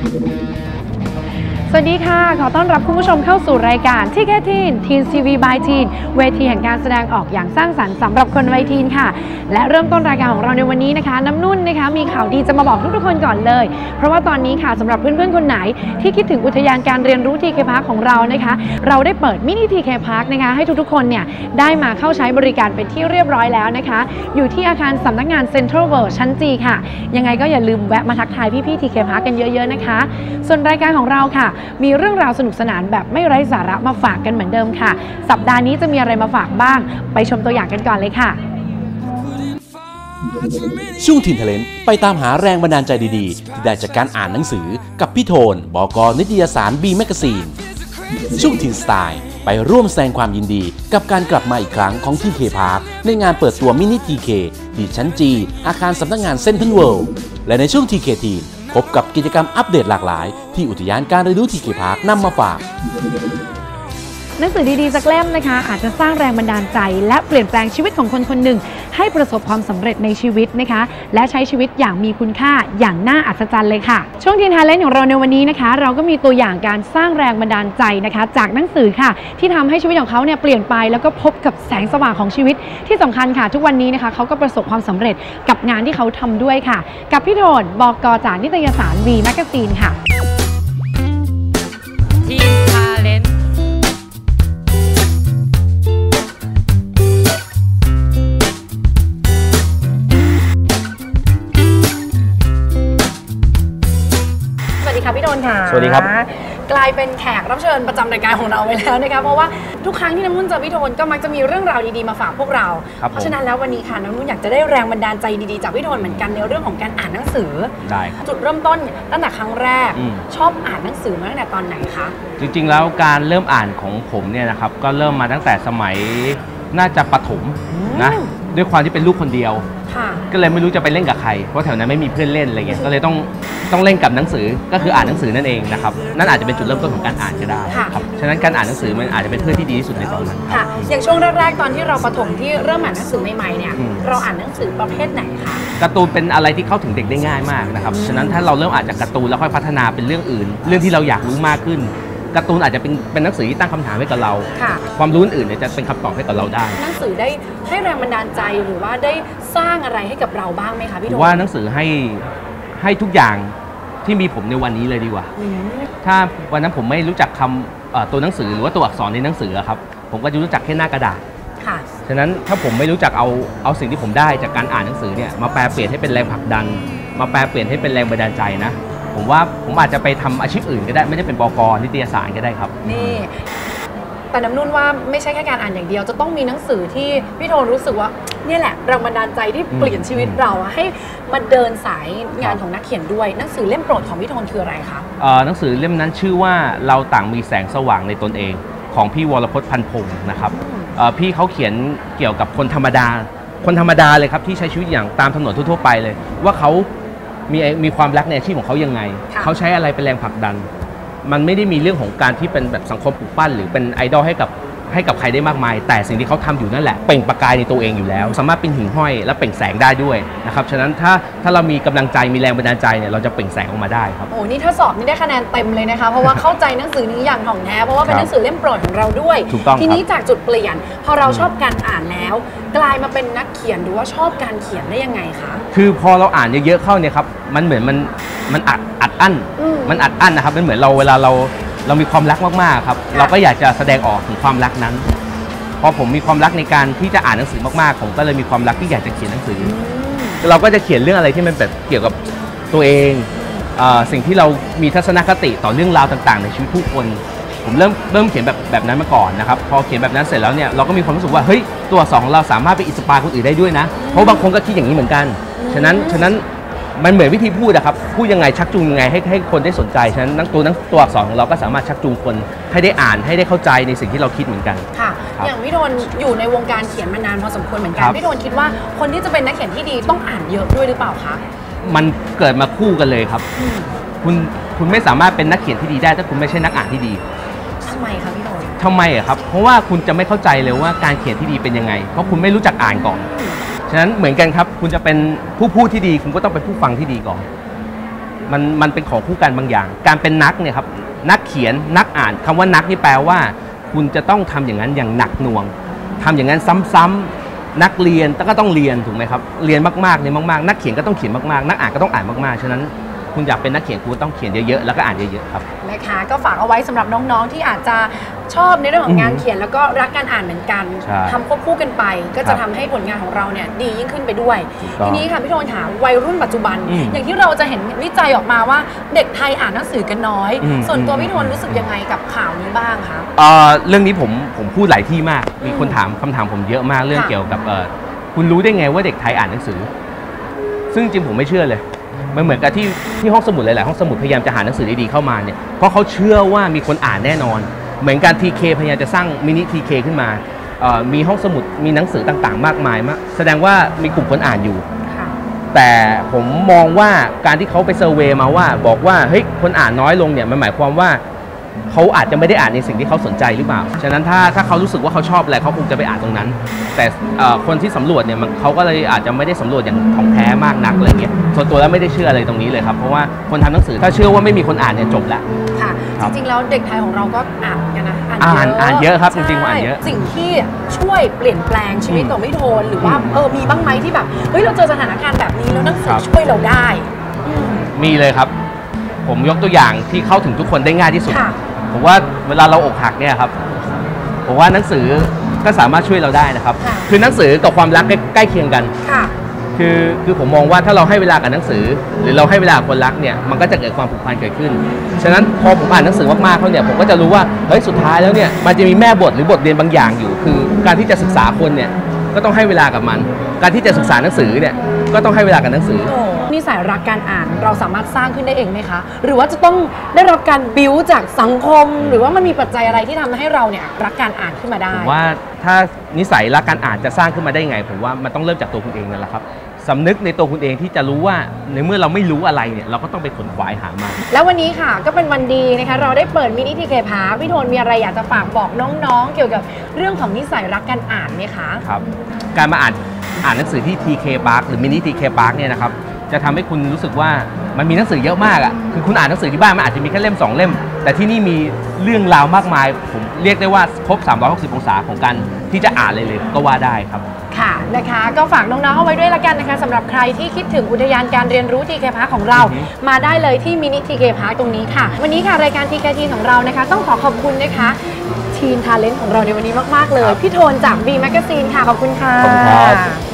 Thank you. สวัสดีค่ะ ขอต้อนรับคุณผู้ชมเข้าสู่รายการที่แค่ทีนทีนซีวีบายทีนเวทีแห่งการแสดงออกอย่างสร้างสรรค์สำหรับคนวัยทีนค่ะ และเริ่มต้นรายการของเราในวันนี้นะคะ น้ำนุ่นนะคะ มีข่าวดีจะมาบอกทุกๆคนก่อนเลย เพราะว่าตอนนี้ค่ะสำหรับเพื่อนๆคนไหน ที่คิดถึงอุทยานการเรียนรู้ทีเคพาร์คของเรานะคะ เราได้เปิดมินิทีเคพาร์คนะคะให้ทุกๆคนเนี่ยได้มาเข้าใช้บริการเป็นที่เรียบร้อยแล้วนะคะ อยู่ที่อาคารสำนักงานเซ็นทรัลเวิลด์ชั้นจีค่ะ ยังไงก็อย่าลืมแวะมาทักทายพี่ๆทีเคพาร์คกันเยอะๆนะคะ ส่วนรายการของเราค่ะมีเรื่องราวสนุกสนานแบบไม่ไร้สาระมาฝากกันเหมือนเดิมค่ะ สัปดาห์นี้จะมีอะไรมาฝากบ้าง ไปชมตัวอย่างกันก่อนเลยค่ะ ช่วงถิ่นทเลนไปตามหาแรงบันดาลใจดีๆ ที่ได้จากการอ่านหนังสือกับพี่โทนบกนิตยสารบีแมกซีนช่วงถิ่นสไตล์ไปร่วมแสดงความยินดีกับการกลับมาอีกครั้งของทีเคพาร์คในงานเปิดตัวมินิทีเคที่ชั้นจีอาคารสำนักงานเซนทรัลเวิลด์และในช่วงทีเคที พบกับกิจกรรมอัปเดตหลากหลาย ที่อุทยานการเรียนรู้ทีเคพาร์คนำมาฝาก หนังสือดีๆสักเล่มนะคะ อาจจะสร้างแรงบันดาลใจ และเปลี่ยนแปลงชีวิตของคนคนหนึ่ง ให้ประสบความสำเร็จในชีวิตนะคะ และใช้ชีวิตอย่างมีคุณค่าอย่างน่าอัศจรรย์เลยค่ะ ช่วงทีนทาเลนของเราในวันนี้นะคะ เราก็มีตัวอย่างการสร้างแรงบันดาลใจนะคะ จากหนังสือค่ะ ที่ทำให้ชีวิตของเขาเนี่ยเปลี่ยนไปแล้วก็พบกับแสงสว่างของชีวิตที่สำคัญค่ะ ทุกวันนี้นะคะเขาก็ประสบความสำเร็จกับงานที่เขาทำด้วยค่ะ กับพี่โทนบอกกจากนิตยสาร V Magazine ค่ะ ค่ะพี่โดนค่ะสวัสดีครับ กลายเป็นแขกรับเชิญประจำรายการของเราไปแล้วนะคะเพราะว่าทุกครั้งที่น้ำนุ่นเจอพี่โทนก็มักจะมีเรื่องราวดีๆมาฝากพวกเรา ครับผม เพราะฉะนั้นแล้ววันนี้ค่ะน้ำนุ่นอยากจะได้แรงบันดาลใจดีๆจากพี่โทนเหมือนกันในเรื่องของการอ่านหนังสือ ได้ครับ จุดเริ่มต้นตั้งแต่ครั้งแรก อืม ชอบอ่านหนังสือมาตั้งแต่ตอนไหนคะจริงๆแล้วการเริ่มอ่านของผมเนี่ยนะครับก็เริ่มมาตั้งแต่สมัยน่าจะประถมนะด้วยความที่เป็นลูกคนเดียว ค่ะ ก็เลยไม่รู้จะไปเล่นกับใครเพราะแถวนั้นไม่มีเพื่อนเล่นอะไรเงี้ยก็เลยต้อง ต้องเล่นกับหนังสือก็คืออ่านหนังสือนั่นเองนะครับนั่นอาจจะเป็นจุดเริ่มต้นของการอ่านก็ได้ค่ะครับฉะนั้นการอ่านหนังสือมันอาจจะเป็นเพื่อนที่ดีที่สุดในตอนนั้นคค่ะรับอย่างช่วงแรกๆตอนที่เราประถมที่เริ่มอ่านหนังสือใหม่ๆเนี่ยอืมเราอ่านหนังสือประเภทไหนคะการ์ตูนเป็นอะไรที่เข้าถึงเด็กได้ง่ายมากนะครับฉะนั้นถ้าเราเริ่มอ่านจากการ์ตูนแล้วค่อยพัฒนาเป็นเรื่องอื่น เรื่องที่เราอยากรู้มากขึ้นการ์ตูนอาจจะเป็นเป็นหนังสือที่ตั้งคำถามให้กับเราค่ะความรู้อื่นๆเนี่ยจะเป็นคำตอบให้กับเราได้ หนังสือได้ให้แรงบันดาลใจหรือว่าได้สร้างอะไรให้กับเราบ้างไหมคะพี่ผโทมนว่าหนังสือให้ให้ทุกอย่าง ที่มีผมในวันนี้เลยดีกว่าอืมถ้าวันนั้นผมไม่รู้จักคำเอ่อตัวหนังสือหรือว่าตัวอักษรในหนังสืออะครับ ผมก็จะรู้จักแค่หน้ากระดาษค่ะฉะนั้นถ้าผมไม่รู้จักเอาเอาสิ่งที่ผมได้จากการอ่านหนังสือเนี่ยมาแปลเปลี่ยนให้เป็นแรงผลักดัน มาแปลเปลี่ยนให้เป็นแรงบันดาลใจนะผมว่าผมอาจจะไปทำอาชีพอื่นก็ได้ไม่ได้เป็นบกนิตยสารก็ได้ครับ นี่ แต่น้ำนุ่นว่าไม่ใช่แค่การอ่านอย่างเดียว จะต้องมีหนังสือที่พี่โทนรู้สึกว่าเนี่ยแหละแรงบันดาลใจที่เปลี่ยนชีวิตเราอะให้มาเดินสายงานของนักเขียนด้วย หนังสือเล่มโปรดของพี่โทนคืออะไรคะเอ่อหนังสือเล่มนั้นชื่อว่าเราต่างมีแสงสว่างในตนเองของพี่วรพจน์พันพงศ์นะครับเอ่อพี่เขาเขียนเกี่ยวกับคนธรรมดา คนธรรมดาเลยครับที่ใช้ชีวิตอย่างตามถนนทั่วๆไปเลย ว่าเขามีมีความรักในอาชีพของเขายังไงค่ะเขาใช้อะไรเป็นแรงผลักดัน มันไม่ได้มีเรื่องของการที่เป็นแบบสังคมปลูกปั้น หรือเป็นไอดอลให้กับ ให้กับใครได้มากมาย แต่สิ่งที่เขาทำอยู่นั่นแหละเปล่งประกายในตัวเองอยู่แล้ว สามารถเป็นหิ่งห้อยและเปล่งแสงได้ด้วยนะครับฉะนั้นถ้าถ้าเรามีกำลังใจมีแรงบันดาลใจเนี่ยเราจะเปล่งแสงออกมาได้ครับโอ้นี่ถ้าสอบนี่ได้คะแนนเต็มเลยนะคะเพราะว่าเข้าใจหนังสือนี้อย่างถ่องแท้เพราะว่าเป็นครับหนังสือเล่มโปรดของเราด้วยถูกต้องทีนี้ครับจากจุดเปลี่ยน พอเราชอบการอ่านแล้ว กลายมาเป็นนักเขียนหรือว่าชอบการเขียนได้ยังไงคะคือพอเราอ่านเยอะๆเข้าเนี่ยครับมันเหมือนมันมันอัดอัดอั้นอืมมันอัดอั้นนะครับมันเหมือนเราเวลาเรา เรามีความรักมากๆครับค่ะเราก็อยากจะแสดงออกถึงความรักนั้น พอผมมีความรักในการที่จะอ่านหนังสือมากๆ ผมก็เลยมีความรักที่อยากจะเขียนหนังสือ เราก็จะเขียนเรื่องอะไรที่มันแบบเกี่ยวกับตัวเองเออสิ่งที่เรามีทัศนคติต่อเรื่องราวต่างๆ ในชีวิตผู้คน ผมเริ่มเริ่มเขียนแบบแบบนั้นมาก่อนนะครับ พอเขียนแบบนั้นเสร็จแล้วเนี่ยเราก็มีความรู้สึกว่าเฮ้ยตัวอักษรของเราสามารถไปอินสปายคนอื่นได้ด้วยนะ เพราะบางคนก็คิดอย่างนี้เหมือนกัน ฉะนั้นฉะนั้น มันเหมือนวิธีพูดอะครับ พูดยังไงชักจูงยังไงให้ให้คนได้สนใจ ฉะนั้นหนังตัวหนังตัวอักษรของเราก็สามารถชักจูงคนให้ได้อ่านให้ได้เข้าใจในสิ่งที่เราคิดเหมือนกัน ค่ะ ครับอย่างพี่โดนอยู่ในวงการเขียนมานานพอสมควรเหมือนกันครับ พี่โดนคิดว่าคนที่จะเป็นนักเขียนที่ดีต้องอ่านเยอะด้วยหรือเปล่าคะมันเกิดมาคู่กันเลยครับคุณคุณไม่สามารถเป็นนักเขียนที่ดีได้ ถ้าคุณไม่ใช่นักอ่านที่ดีทำไมคะพี่โดนทำไมอะครับ เพราะว่าคุณจะไม่เข้าใจเลยว่าการเขียนที่ดีเป็นยังไง เพราะคุณไม่รู้จักอ่านก่อน ฉะนั้นเหมือนกันครับ คุณจะเป็นผู้พูดที่ดี คุณก็ต้องเป็นผู้ฟังที่ดีก่อน มันมันเป็นของคู่กันบางอย่าง การเป็นนักเนี่ยครับนักเขียนนักอ่านคำว่านักนี่แปลว่า คุณจะต้องทำอย่างนั้นอย่างหนักหน่วงทำอย่างนั้นซ้ำๆนักเรียนก็ต้องเรียนถูกไหมครับเรียนมากๆเนี่ยมากๆ นักเขียนก็ต้องเขียนมากๆ นักอ่านก็ต้องอ่านมากๆฉะนั้น คุณอยากเป็นนักเขียนคุณต้องเขียนเยอะๆแล้วก็อ่านเยอะๆครับนะคะก็ฝากเอาไว้สำหรับน้องๆ ที่อาจจะชอบในเรื่องของงานอืมเขียนแล้วก็รักการอ่านเหมือนกันใช่ทำควบคู่กันไป ก็คจะรับทำให้ผลงานของเราเนี่ยดียิ่งขึ้นไปด้วยถูกต้องทีนี้ค่ะพี่โทนถามวัยรุ่นปัจจุบันอืมอย่างที่เราจะเห็นวิจัยออกมาว่าเด็กไทยอ่านหนังสือกันน้อยอืมส่วนตัวอืมพี่โทนรู้สึกยังไงกับข่าวนี้บ้างคะเอ่อเรื่องนี้ผมผมพูดหลายที่มาก มีคนถามคำถามผมเยอะมากเรื่องค่ะเกี่ยวกับเอ่อคุณรู้ได้ไงว่าเด็กไทยอ่านหนังสือ ซึ่งจริงผมไม่เชื่อเลย มันเหมือนกับที่ที่ห้องสมุดหลาย ๆ ห้องสมุดพยายามจะหาหนังสือดี ๆ เข้ามาเนี่ยเพราะเขาเชื่อว่ามีคนอ่านแน่นอน เหมือนการทีเคพยายามจะสร้างมินิทีเคขึ้นมาเอ่อมีห้องสมุดมีหนังสือต่าง ๆ มากมายมากแสดงว่ามีกลุ่มคนอ่านอยู่ค่ะแต่ผมมองว่าการที่เขาไปเซอร์เวย์มาว่า บอกว่าเฮ้ยคนอ่านน้อยลงเนี่ยมันหมายความว่า เขาอาจจะไม่ได้อ่านในสิ่งที่เขาสนใจหรือเปล่า ฉะนั้นถ้าถ้าเขารู้สึกว่าเขาชอบอะไรเขาคงจะไปอ่านตรงนั้น แต่เอ่อคนที่สำรวจเนี่ยมันเขาก็เลยอาจจะไม่ได้สำรวจอย่างของแท้มากนักอะไรเงี้ย ส่วนตัวแล้วไม่ได้เชื่ออะไรตรงนี้เลยครับ เพราะว่าคนทำหนังสือถ้าเชื่อว่าไม่มีคนอ่านเนี่ยจบแล้วค่ะครัจบริงๆแล้วเด็กไทยของเราก็อ่านกันนะ อ่านอ่านเยอะครับจริงๆอ่านเยอะใช่สิ่งที่ช่วยเปลี่ยนแปลงชีวิตอืมของพี่โทนหรือว่าอืมเออมีบ้างไหมที่แบบเฮ้ยเราเจอสถานการณ์แบบนี้แล้วหนังสืครัอบช่วยเราได้อืมมีเลยครับ ผมยกตัวอย่างที่เข้าถึงทุกคนได้ง่ายที่สุดค่ะ ผมว่าเวลาเราอกหักเนี่ยครับผมว่าหนังสือก็สามารถช่วยเราได้นะครับ ค่ะ คือหนังสือกับความรักใกล้ใกล้เคียงกัน ค่ะ คือคือผมมองว่าถ้าเราให้เวลากับหนังสือ หรือเราให้เวลากับคนรักเนี่ยมันก็จะเกิดความผูกพันเกิดขึ้น ฉะนั้นพอผมอ่านหนังสือมากๆเขาเนี่ยผมก็จะรู้ว่าเฮ้ยสุดท้ายแล้วเนี่ยมันจะมีแม่บทหรือบทเรียนบางอย่างอยู่ คือการที่จะศึกษาคนเนี่ย ก็ต้องให้เวลากับมัน การที่จะศึกษาหนังสือเนี่ยก็ต้องให้เวลากับหนังสือโอ้นิสัยรักการอ่านเราสามารถสร้างขึ้นได้เองไหมคะ หรือว่าจะต้องได้รับการบิวจากสังคม หรือว่ามันมีปัจจัยอะไรที่ทำให้เราเนี่ยรักการอ่านขึ้นมาได้ผมว่าถ้านิสัยรักการอ่านจะสร้างขึ้นมาได้ไง ผมว่ามันต้องเริ่มจากตัวคุณเองนั่นแหละครับ สำนึกในตัวคุณเองที่จะรู้ว่าในเมื่อเราไม่รู้อะไรเนี่ยเราก็ต้องไปขนขวายหามา แล้ววันนี้ค่ะก็เป็นวันดีนะคะ เราได้เปิดมินิทีเคพาพี่โทนมีอะไรอยากจะฝากบอกน้องๆ เกี่ยวกับเรื่องของนิสัยรักการอ่านไหมคะครับการมาอ่านอ่านหนังสือที่ TK Park หรือ Mini TK Park เนี่ยนะครับจะทำให้คุณรู้สึกว่ามันมีหนังสือเยอะมากอะคือคุณอ่านหนังสือที่บ้านมันอาจจะมีแค่เล่ม 2 เล่ม แต่ที่นี่มีเรื่องราวมากมาย ผมเรียกได้ว่าครบ 360 องศาของการที่จะอ่านเลยเลยก็ว่าได้ครับค่ะ นะคะ ก็ฝากน้องๆเอาไว้ด้วยละกันนะคะสำหรับใครที่คิดถึงอุทยานการเรียนรู้ทีเคพาของเราอือฮึมาได้เลยที่มินิทีเคพาตรงนี้ค่ะ วันนี้ค่ะรายการทีเคทีของเรานะคะ ต้องขอขอบคุณนะคะทีมทาเลนต์ของเราในวันนี้มาก ๆ เลย พี่โทนจาก B Magazine ค่ะ ขอบคุณค่ะ ขอบคุณครับ